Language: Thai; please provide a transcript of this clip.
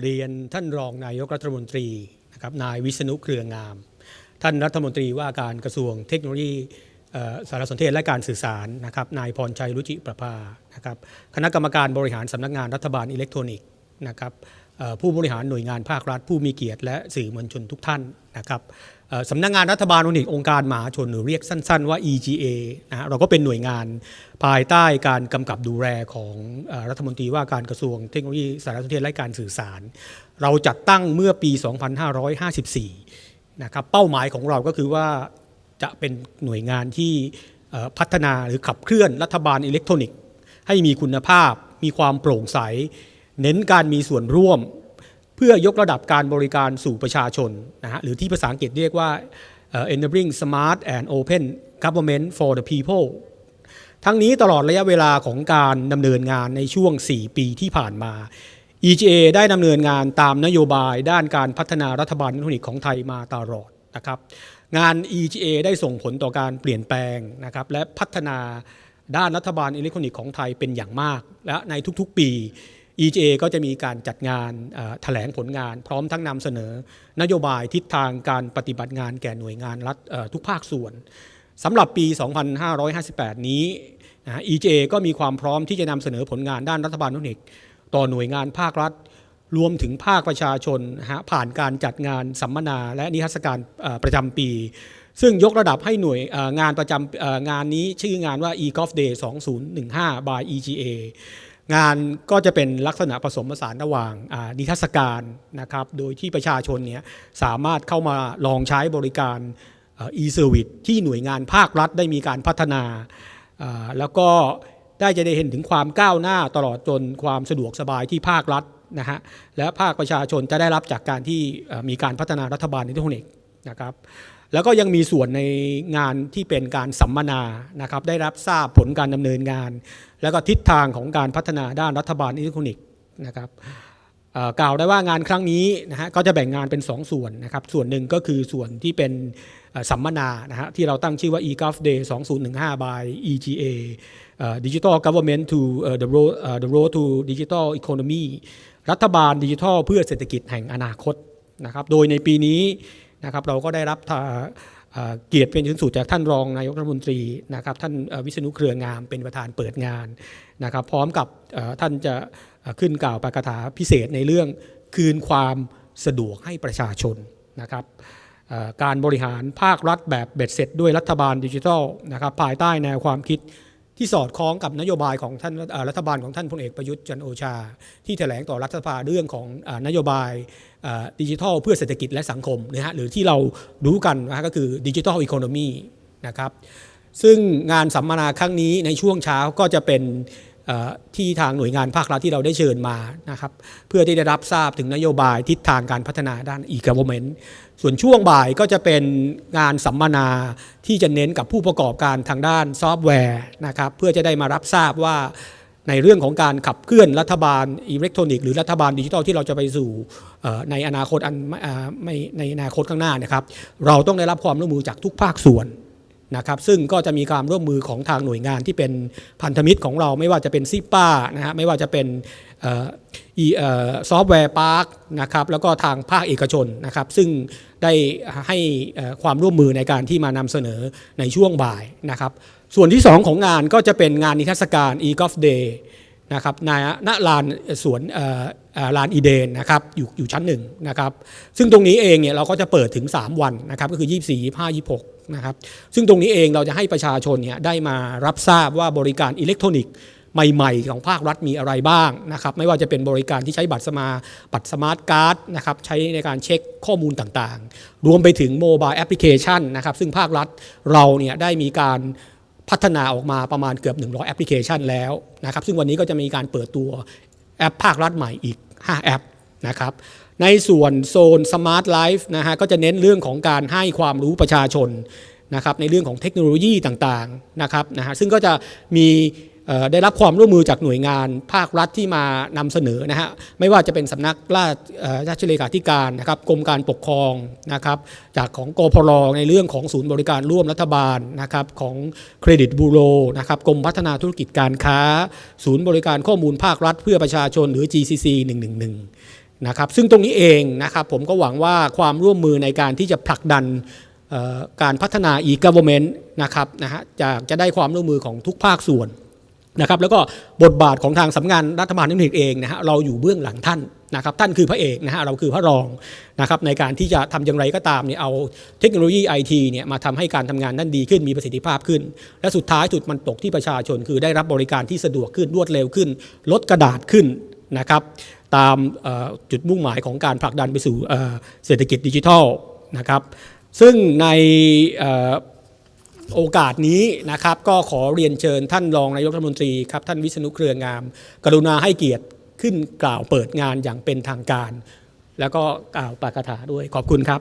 เรียนท่านรองนายกรัฐมนตรีนะครับนายวิษณุเครืองาม ท่านรัฐมนตรีว่าการกระทรวงเทคโนโลยีสารสนเทศและการสื่อสารนะครับนายพรชัยรุจิประภานะครับคณะกรรมการบริหารสำนักงานรัฐบาลอิเล็กทรอนิกส์นะครับ ผู้บริหารหน่วยงานภาครัฐ ผู้มีเกียรติและสื่อมวลชนทุกท่านนะครับสำนักงานรัฐบาลอิเล็กทรอนิกส์องค์การมหาชนหรือเรียกสั้น ๆ ว่า EGA นะเราก็เป็นหน่วยงานภายใต้การกำกับดูแลของอรัฐมนตรีว่าการกระทรวงเทคโนโลยีสารสนเทศและการสื่อสาร เราจัดตั้งเมื่อปี 2554 นะครับเป้าหมายของเราก็คือว่าจะเป็นหน่วยงานที่พัฒนาหรือขับเคลื่อนรัฐบาลอิเล็กทรอนิกส์ ให้มีคุณภาพ มีความโปร่งใส เน้นการมีส่วนร่วม เพื่อยกระดับการบริการสู่ประชาชนนะฮะหรือที่ภาษาอังกฤษเรียกว่า enabling smart and open government for the people ทั้งนี้ตลอดระยะเวลาของการดำเนินงานในช่วง 4 ปีที่ผ่านมา EGA ได้ดำเนินงานตามนโยบายด้านการพัฒนารัฐบาลอิเล็กทรอนิกส์ของไทยมาตลอดนะครับ งาน EGA ได้ส่งผลต่อการเปลี่ยนแปลงนะครับและพัฒนาด้านรัฐบาลอิเล็กทรอนิกส์ของไทยเป็นอย่างมาก และในทุกๆปี EGA ก็จะมีการจัดงานแถลงผลงาน พร้อมทั้งนำเสนอนโยบายทิศทางการปฏิบัติงานแก่หน่วยงานรัฐทุกภาคส่วนสำหรับปี 2558 นี้นะ EJA ก็มีความพร้อมที่จะนำเสนอผลงานด้านรัฐบาลเทคนิคต่อหน่วยงานภาครัฐ รวมถึงภาคประชาชนนะฮะผ่านการจัดงานสัมมนา และนิทรรศการประจำปี ซึ่งยกระดับให้หน่วยงานประจำงานนี้ชื่องานว่า e g o f day 2015 by EGA งานก็จะเป็นลักษณะผสมผสานระหว่างนิทรรศการนะครับ โดยที่ประชาชนเนี่ยสามารถเข้ามาลองใช้บริการอ่อ e-service ที่หน่วยงานภาครัฐได้มีการพัฒนา แล้วก็ได้จะได้เห็นถึงความก้าวหน้าตลอดจนความสะดวกสบายที่ภาครัฐนะฮะและภาคประชาชนจะได้รับจากการที่มีการพัฒนารัฐบาลอิเล็กทรอนิกนะครับ แล้วก็ยังมีส่วนในงานที่เป็นการสัมมนานะครับได้รับทราบผลการดำเนินงาน แล้วก็ทิศทางของการพัฒนาด้านรัฐบาลอิเล็กทรอนิกส์นะครับเกล่าวได้ว่างานครั้งนี้นะฮะก็จะแบ่งงานเป็น 2 ส่วนนะครับส่วนหนึ่งก็คือส่วนที่เป็นสัมมนานะฮะที่เราตั้งชื่อว่า e-gov day 2015 by EGA Digital Government to the road the road to digital economy รัฐบาลดิจิทัลเพื่อเศรษฐกิจแห่งอนาคตนะครับโดยในปีนี้ นะครับเราก็ได้รับเกียรติเป็นชิ้นสุดจากท่านรองนายกรัฐมนตรีนะครับท่านวิษณุเครืองามเป็นประธานเปิดงานนะครับพร้อมกับท่านจะขึ้นกล่าวปาฐกถาพิเศษในเรื่องคืนความสะดวกให้ประชาชนนะครับการบริหารภาครัฐแบบเบ็ดเสร็จด้วยรัฐบาลดิจิทัลนะครับภายใต้แนวความคิด ที่สอดคล้องกับนโยบายของท่านรัฐบาลของท่านพลเอกประยุทธ์จันโอชา ที่แถลงต่อรัฐสภาเรื่องของนโยบายดิจิทัลเพื่อเศรษฐกิจและสังคมนะฮะหรือที่เรารู้กันนะฮะก็คือดิจิทัลอีโคโนมีนะครับซึ่งงานสัมมนาครั้งนี้ในช่วงเช้าก็จะเป็น ที่ทางหน่วยงานภาครัฐที่เราได้เชิญมานะครับเพื่อที่ได้รับทราบถึงนโยบายทิศทางการพัฒนาด้าน e-government ส่วนช่วงบ่ายก็จะเป็นงานสัมมนาที่จะเน้นกับผู้ประกอบการทางด้านซอฟต์แวร์นะครับเพื่อจะได้มารับทราบว่าในเรื่องของการขับเคลื่อนรัฐบาลอิเล็กทรอนิกส์หรือรัฐบาลดิจิทัลที่เราจะไปสู่ในอนาคตอันไม่ในอนาคตข้างหน้านะครับ เราต้องได้รับความร่วมมือจากทุกภาคส่วน นะครับซึ่งก็จะมีความร่วมมือของทางหน่วยงานที่เป็นพันธมิตรของเราไม่ว่าจะเป็นซิป้านะฮะไม่ว่าจะเป็นอีเออซอฟต์แวร์พาร์คนะครับแล้วก็ทางภาคเอกชนนะครับซึ่งได้ให้ความร่วมมือในการที่มานำเสนอในช่วงบ่ายนะครับส่วนที่ 2 ของงานก็จะเป็นงานนิทรรศการ e g o f day นะครับณณลานสวนลานอีเดนนะครับอยู่อยู่ชั้นหนึ่งนะครับซึ่งตรงนี้เองเนี่ยเราก็จะเปิดถึง 3 วันนะครับก็คือ 24 25 26นะครับซึ่งตรงนี้เองเราจะให้ประชาชนเนี่ยได้มารับทราบว่าบริการอิเล็กทรอนิกส์ใหม่ ๆ ของภาครัฐมีอะไรบ้างนะครับไม่ว่าจะเป็นบริการที่ใช้บัตรสมาบัตรสมาร์ทการ์ดนะครับใช้ในการเช็คข้อมูลต่างๆ รวมไปถึงโมบายแอปพลิเคชันนะครับซึ่งภาครัฐเราเนี่ยได้มีการ พัฒนาออกมาประมาณเกือบ 100 แอปพลิเคชันแล้วนะครับซึ่งวันนี้ก็จะมีการเปิดตัวแอปภาครัฐใหม่อีก 5 แอปนะครับในส่วนโซน Smart Life นะฮะก็จะเน้นเรื่องของการให้ความรู้ประชาชนนะครับในเรื่องของเทคโนโลยีต่างๆนะครับนะฮะซึ่งก็จะมี ได้รับความร่วมมือจากหน่วยงานภาครัฐที่มานำเสนอนะฮะไม่ว่าจะเป็นสำนักราชราชเลขาธิการนะครับกรมการปกครองนะครับจากของกพรในเรื่องของศูนย์บริการร่วมรัฐบาลนะครับของเครดิตบูโรนะครับกรมพัฒนาธุรกิจการค้า ศูนย์บริการข้อมูลภาครัฐ เพื่อประชาชนหรือ GCC 111นะครับซึ่งตรงนี้เองนะครับผมก็หวังว่าความร่วมมือในการที่จะผลักดันการพัฒนา e-government นะครับนะฮะจะจะได้ความร่วมมือของทุกภาคส่วน นะครับแล้วก็บทบาทของทางสำนักงานรัฐบาลนิติเองนะฮะเราอยู่เบื้องหลังท่านนะครับท่านคือพระเอกนะฮะเราคือพระรองนะครับในการที่จะทำอย่างไรก็ตามเนี่ยเอาเทคโนโลยีไอทีเนี่ยมาทำให้การทำงานนั้นดีขึ้นมีประสิทธิภาพขึ้น และสุดท้ายสุดมันตกที่ประชาชนคือได้รับบริการที่สะดวกขึ้นรวดเร็วขึ้น ลดกระดาษขึ้นนะครับตามจุดมุ่งหมายของการผลักดันไปสู่เศรษฐกิจดิจิทัลนะครับซึ่งใน โอกาสนี้นะครับก็ขอเรียนเชิญท่านรองนายกรัฐมนตรีครับท่านวิษณุเครืองาม กรุณาให้เกียรติขึ้นกล่าวเปิดงานอย่างเป็นทางการ แล้วก็กล่าวปากถาด้วยขอบคุณครับ